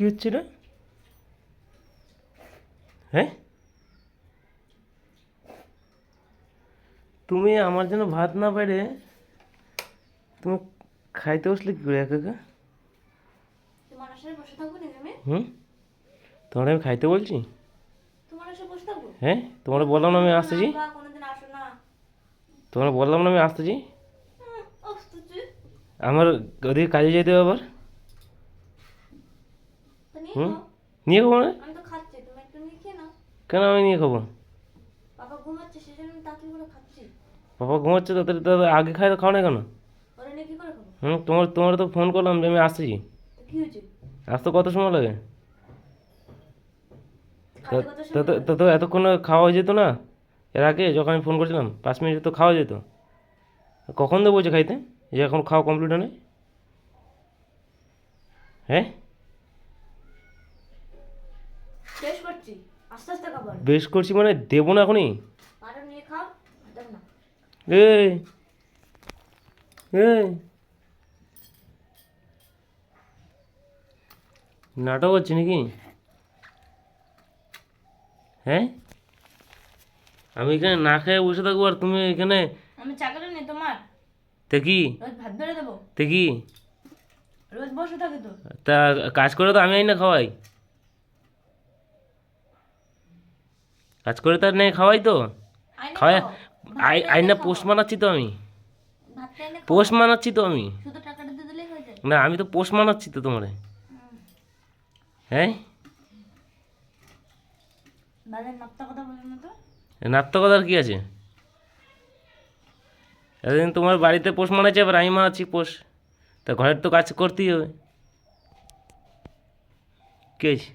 কী হচ্ছে রে হ্যাঁ? তুমি আমার জন্য ভাত না পেরে তুমি খাইতে বসলে কী করে একা একা? হুম? তোমার আমি খাইতে বলছি? হ্যাঁ? তোমার বললাম না আমি আসতেছি? না তোমার বললাম না আমি আসতেছি। আমার ওদিকে কাজে যেতে হবে আবার? হুম নিয়ে খাব না তো কেন আমি নিয়ে খাব বাবা ঘুমাচ্ছে তাদের তাদের আগে খাই তো খাও না কেন হুম তোমার তোমার তো ফোন করলাম যে আমি আসতেছি তো আসতে কত সময় লাগে তো তো- তো তো এতক্ষণ খাওয়া হয়ে যেত না এর আগে যখন আমি ফোন করেছিলাম পাঁচ মিনিট তো খাওয়া যেত কখন দেবো বলছে খাইতে যে এখন খাওয়া কমপ্লিট হয় হ্যাঁ শেষ করছি আস্তে আস্তে বেশ করছি মানে দেবো না এখনই? আরও নিয়ে খাও না এই এই। নাটক হচ্ছে নাকি? হ্যাঁ? আমি এখানে না খেয়ে বসে থাকব আর তুমি এখানে আমি চাকরি নেই তোমার। দেখি রোজ ভাত বেড়ে দেবো। দেখি রোজ বসে থাকে তো। তা কাজ করে তো আমি আই না খাওয়াই। কাজ করে তো আর নেই খাওয়াই তো। খাওয়াই খাও। আই আই না পোস্ট মানাচ্ছি তো আমি। পোস্ট মানাচ্ছি তো আমি। না আমি তো পোস্ট মানাচ্ছি তো তোমারে। হ্যাঁ? বাজার নাপ্তা কথা বলেন না তো? নাট্যকতার কি আছে? এতদিন তোমার বাড়িতে পোষ মানাচ্ছে এবার আমি মানাচ্ছি পোষ। তা ঘরের তো কাজ করতেই হবে। কে আছে?